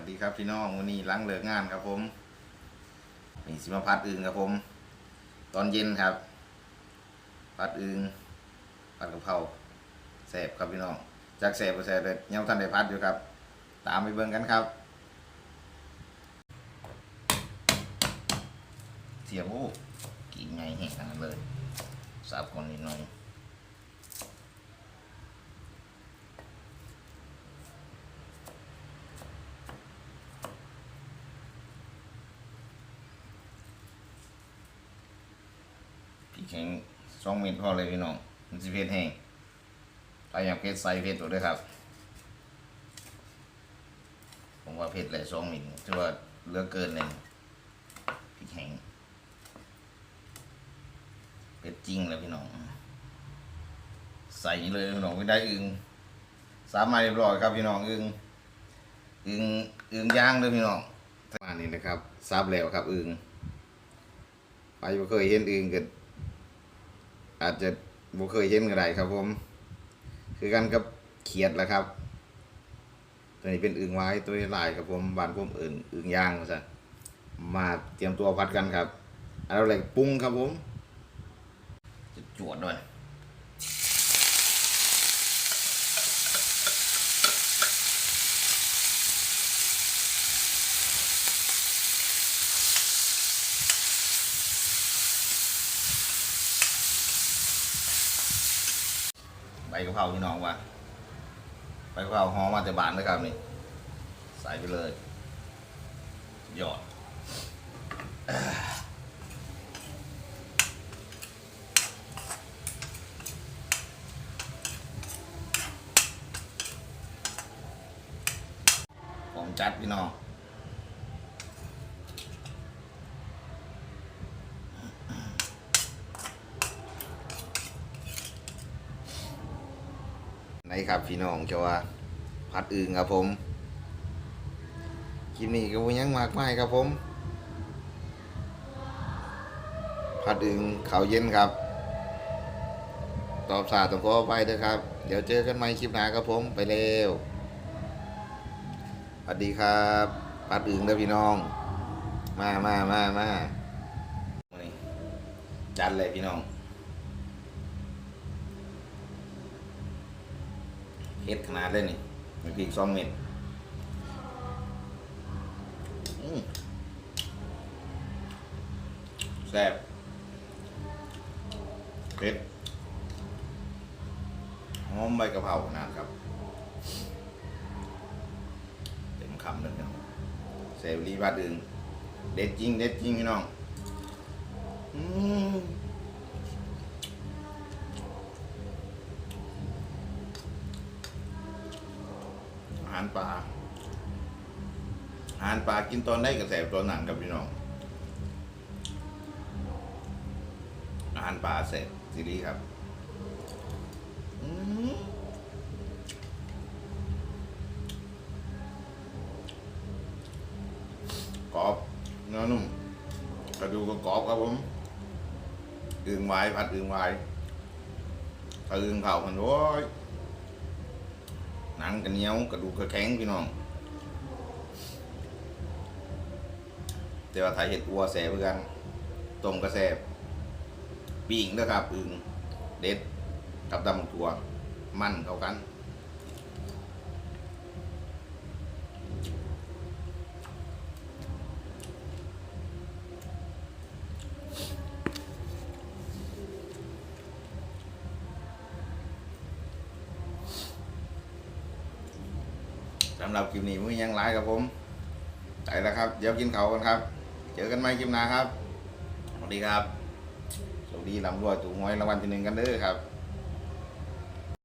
วัสดีครับพี่น้องวันนี้ล้างเลิกงานครับผมมีสิมาพัดอึงครับผม ตอนเย็นครับ พัดอึงพัดกะเพราแสบครับพี่น้องจากแสบก็แสบเลยยังท่านได้พัดอยู่ครับ ตามไปเบิ่งกันครับ เสียบโอ้กี่ไงแห้งขนาดเลยสับคนนิดหน่อย แห้งสองเม็ดพอเลยพี่น้องมันสิเผ็ดแห้งถ้าอยากเผ็ดใส่เผ็ดตัวด้วยครับ ผมว่าเผ็ดเลยสองเม็ดถือว่าเลือกเกินเลยพริกแห้งเผ็ดจริงเลยพี่น้อง ใส่เลยพี่น้องไม่ได้อึงสามารถเรียบร้อยครับพี่น้องอึงอึงอึงย่างเลยพี่น้องประมาณนี้นะครับซับแล้วครับอึงไปบ่เคยเห็นอึงกัน อาจจะบ่เคยเห็นก็ได้ครับผม คือกันกับเขียดแหละครับ ตัวนี้เป็นอึ่งไว้ตัวนี้ลายครับผมบานผมอื่นอึ่งย่างซะมาเตรียมตัวพัดกันครับเอาอะไรปรุงครับผมจะจวดหน่อย ใบกะเพราพี่น้องว่าใบกะเพราหอมมาแต่บานนะครับนี่ใส่ไปเลยหยอดผมจัดพี่น้อง ไหนครับพี่น้องจะว่าพัดอึงครับผมคลิปนี้ก็บ่ยังมากมายครับผมพัดอึงเขาวเย็นครับ ตอบสาต้องขอไปเถอะครับ เดี๋ยวเจอกันใหม่คลิปหน้าครับผมไปเร็วสวัสดีครับพัดอึงเด้อพี่น้อง มามามามาจัดเลยพี่น้อง เฮ็ดขนาดเลยนี่มีพริกสองเม็ดแซ่บเผ็ดหอมใบกะเพรานะครับเต็มคำเลยน้องเซลลีบัดอื่นเด็ดจริง เด็ดจริงพี่น้อง อืมาหารป่าอาหารปลากินตอนได้กระแสตอนหนังกับพี่น้องอาหารปลาเสร็จซีรีส์ครับอืมกรอบเนื้อนุ่มกระดูกก็กรอบครับผมอึงไว้ผัดอึงไว้ถ้าอึงเข่ามันโอ้ย หนังกระเนียวกระดูกกระแข็งพี่น้อง แต่ว่าไทยเห็ดอัวแสบเหมือนกันต้มกระแสบปิ้งนะครับอึงเด็ดกับดำตัว มันเข้ากันำหรับคลิปนี้มือยังไลฟ์กับผมไปแล้วครับ เดี๋ยวกินเขากันครับ เจอกันใหม่คลิปหน้าครับ สวัสดีครับ สวัสดีลำรวยถูกหวยรางวัลที่หนึ่งกันเด้อครับ